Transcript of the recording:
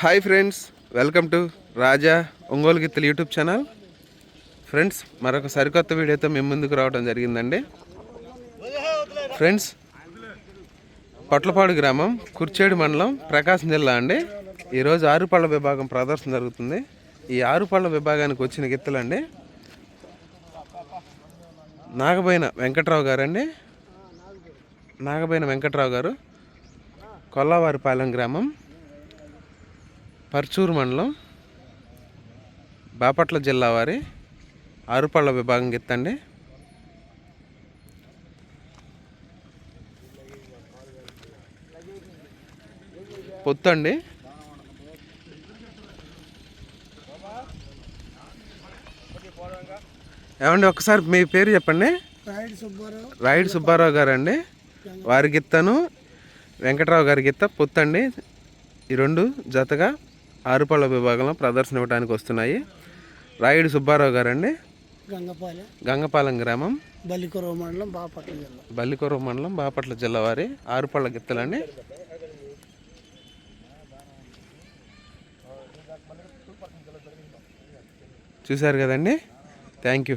Hi friends welcome to Raja Ongole గిత్తలు YouTube channel friends మరొక సరికొత్త వీడియోతో మేము ముందుకు రావడం జరిగిందండి. ఫ్రెండ్స్ పొట్లపాడు గ్రామం కుర్చేడు మండలం ప్రకాశం జిల్లా అండి. ఈరోజు ఆరుపళ్ళ విభాగం ప్రదర్శన జరుగుతుంది. ఈ ఆరుపళ్ళ విభాగానికి వచ్చిన గిత్తలండి. నాగబోయిన వెంకట్రావు గారండి. నాగబోయిన వెంకట్రావు గారు కొల్లవారిపాలెం గ్రామం. పర్చూరు మండలం బాపట్ల జిల్లా వారి ఆరుపళ్ళ విభాగం గిత్తండి. పొత్తు అండి ఏమండి ఒకసారి మీ పేరు చెప్పండి. రాయుడు సుబ్బారావు. రాయుడు సుబ్బారావు గారు అండి వారి గిత్తను వెంకట్రావు గారి గిత్త పొత్తండి. ఈ రెండు జతగా ఆరుపళ్ళ విభాగంలో ప్రదర్శన ఇవ్వడానికి వస్తున్నాయి. రాయుడు సుబ్బారావు గారండి. గంగపాలెం. గంగపాలెం గ్రామం. బల్లికొరవ మండలం బాపట్ల జిల్లా. బల్లికొర మండలం బాపట్ల జిల్లా వారి ఆరుపళ్ళ గిత్తలండి. చూశారు కదండి? Thank you.